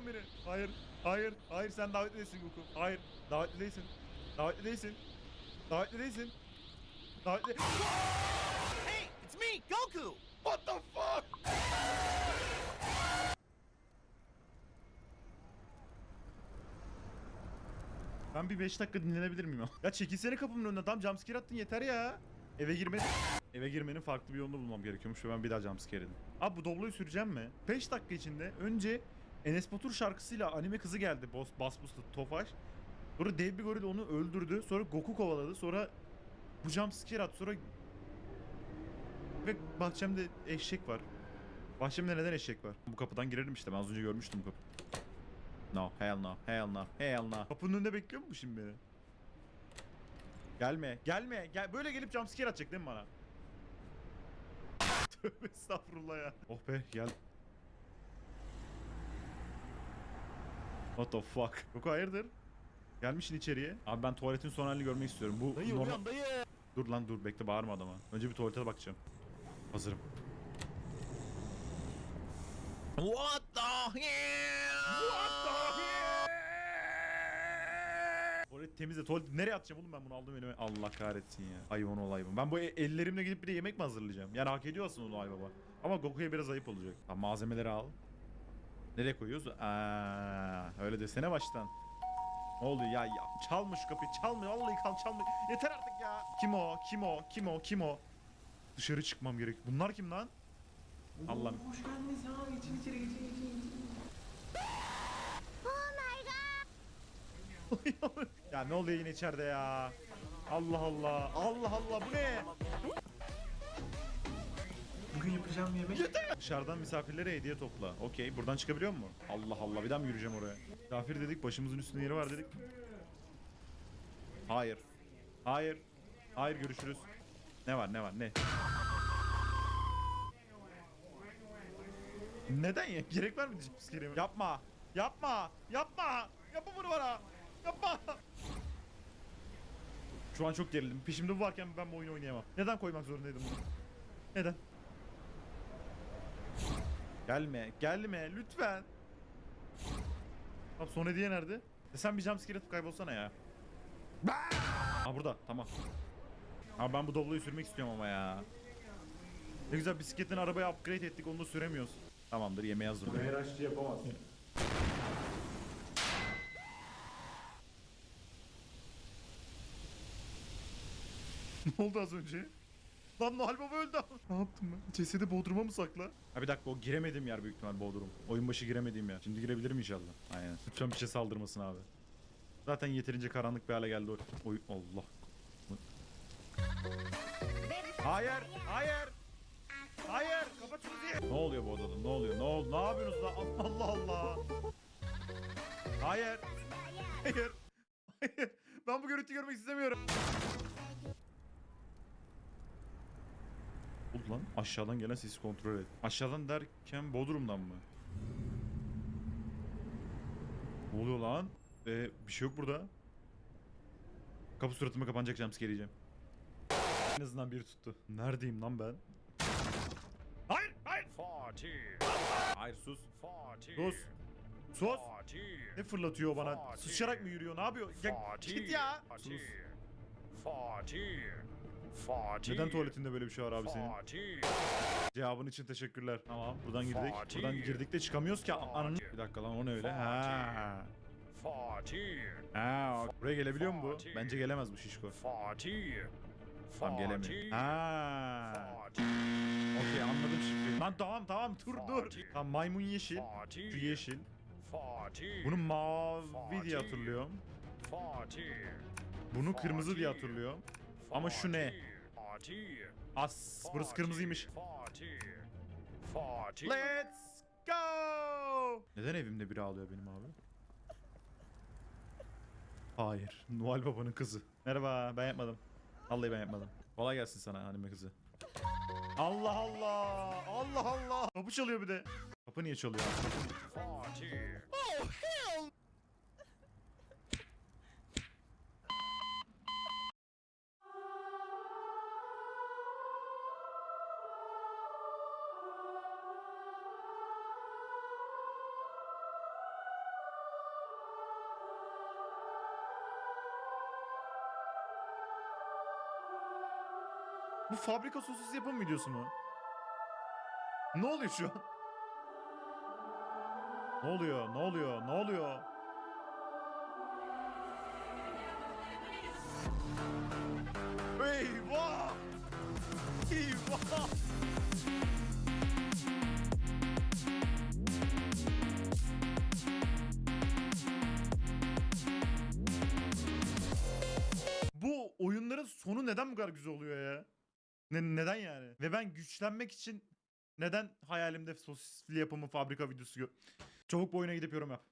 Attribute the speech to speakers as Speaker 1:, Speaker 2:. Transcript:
Speaker 1: Musun beni? Hayır. Hayır. Hayır sen davetli değilsin Goku. Hayır. Davetli değilsin. Davetli değilsin. Davetli değilsin. Davetli...
Speaker 2: Hey, it's me, Goku!
Speaker 1: What the fuck? Ben bir 5 dakika dinlenebilir miyim? ya çekilsene kapımın önüne. Tam jumpscare attın yeter ya. Eve girme Eve girmenin farklı bir yolunu bulmam gerekiyormuş ve ben bir daha jumpscare yedim. Abi bu Doblo'yu süreceğim mi? 5 dakika içinde önce Enes Batur şarkısıyla anime kızı geldi. Bas Bus'ta Tofaş. Sonra dev bir goril onu öldürdü. Sonra Goku kovaladı. Sonra bu jumpscare attı. Sonra ve bahçemde eşek var. Bahçemde neden eşek var? Bu kapıdan girerim işte. Ben az önce görmüştüm kapı. No, hell no, hell no, hell no. Kapının önünde bekliyor mu şimdi beni? Gelme, gelme. Gel böyle gelip jumpscare atacak değil mi bana? Tövbe estağfurullah ya. Oh be gel. What the fuck? Koku hayırdır? Gelmişsin içeriye. Abi ben tuvaletin son halini görmek istiyorum. Bu
Speaker 2: Dayı
Speaker 1: normal-
Speaker 2: uyan dayı!
Speaker 1: Dur lan dur bekle bağırma adama. Önce bir tuvalete bakacağım. Hazırım.
Speaker 2: What the hell?
Speaker 1: Tuvalet temizle. Tuvalet nereye atacağım oğlum ben bunu aldım elime. Allah kahretsin ya. Hayvan ol hayvan. Ben bu e- ellerimle gidip bir de yemek mi hazırlayacağım? Yani hak ediyor aslında onu ay baba. Ama Goku'ya biraz ayıp olacak. Tamam malzemeleri al. Nereye koyuyoruz? Aa, öyle desene baştan. Ne oluyor ya, ya çalma şu kapıyı çalma vallahi kal çalma yeter artık ya. Kim o? Kim o? Kim o? Kim o? Dışarı çıkmam gerek. Bunlar kim lan? Allah'ım.
Speaker 3: Hoş geldiniz. Ya. Geçin içeri geçin geçin. geçin.
Speaker 1: ya ne oluyor yine içeride ya? Allah Allah. Allah Allah. Bu ne
Speaker 3: yapacağım yemek.
Speaker 1: Dışarıdan misafirlere hediye topla. Okey. Buradan çıkabiliyor mu? Allah Allah. Bir daha mı yürüyeceğim oraya? Misafir dedik. Başımızın üstünde yeri var dedik. Hayır. Hayır. Hayır görüşürüz. Ne var ne var ne? Neden ya? Gerek var mı psikiyatriye? Yapma. Yapma. Yapma. Yapma bunu bana. Yapma. Şu an çok gerildim. Peşimde bu varken ben bu oyunu oynayamam. Neden koymak zorundaydım bunu? Neden? Gelme, gelme lütfen. Abi son hediye nerede? E sen bir jumpscare atıp kaybolsana ya. Ha burada, tamam. Abi ben bu Doblo'yu sürmek istiyorum ama ya. Ne güzel bisikletten arabaya upgrade ettik, onu da süremiyoruz. Tamamdır, yemeğe hazır.
Speaker 3: Her aşçı yapamaz.
Speaker 1: ne oldu az önce? Lan Noel Baba öldü. Ne yaptım ben? Cesedi Bodrum'a mı sakla? Ha bir dakika o giremediğim yer büyük ihtimal Bodrum. Oyun başı giremediğim yer. Şimdi girebilirim inşallah. Aynen. Lütfen bir şey saldırmasın abi. Zaten yeterince karanlık bir hale geldi o. Oy Allah. Hayır, hayır. Hayır, kapat şunu diye. Ne oluyor bu odada? Ne oluyor? Ne oldu? Ne yapıyorsunuz lan? Allah Allah. Hayır. Hayır. Hayır. Ben bu görüntüyü görmek istemiyorum. Oldu lan. Aşağıdan gelen sesi kontrol et. Aşağıdan derken Bodrum'dan mı? Ne oluyor lan? Ee, bir şey yok burada. Kapı suratıma kapanacak jumpscare yiyeceğim. En azından biri tuttu. Neredeyim lan ben? Hayır! Hayır! Hayır sus. Sus. Sus. Ne fırlatıyor bana? Sıçarak mı yürüyor? Ne yapıyor? Ya, git ya. Sus. Neden tuvaletinde böyle bir şey var abi senin? Cevabın için teşekkürler. Tamam buradan girdik. Buradan girdik de çıkamıyoruz ki ananı. Bir dakika lan o ne öyle? Ha. Ha buraya gelebiliyor mu bu? Bence gelemez bu şişko. Tamam gelemiyor. Ha. Okey anladım şimdi. Lan tamam tamam dur dur. Tamam maymun yeşil. Şu yeşil. Bunu mavi diye hatırlıyorum. Bunu kırmızı diye hatırlıyorum. Ama şu ne? As burası kırmızıymış. Let's go! Neden evimde biri ağlıyor benim abi? Hayır. Noel Baba'nın kızı. Merhaba ben yapmadım. Vallahi ben yapmadım. Kolay gelsin sana anime kızı. Allah Allah! Allah Allah! Kapı çalıyor bir de. Kapı niye çalıyor? Bu fabrika sosis yapım videosu mu? Ne oluyor şu an? Ne oluyor? Ne oluyor? Ne oluyor? Eyvah! Eyvah! Bu oyunların sonu neden bu kadar güzel oluyor ya? Ne, neden yani? Ve ben güçlenmek için neden hayalimde sosisli yapımı fabrika videosu gö- Çabuk bu oyuna gidip yorum yap.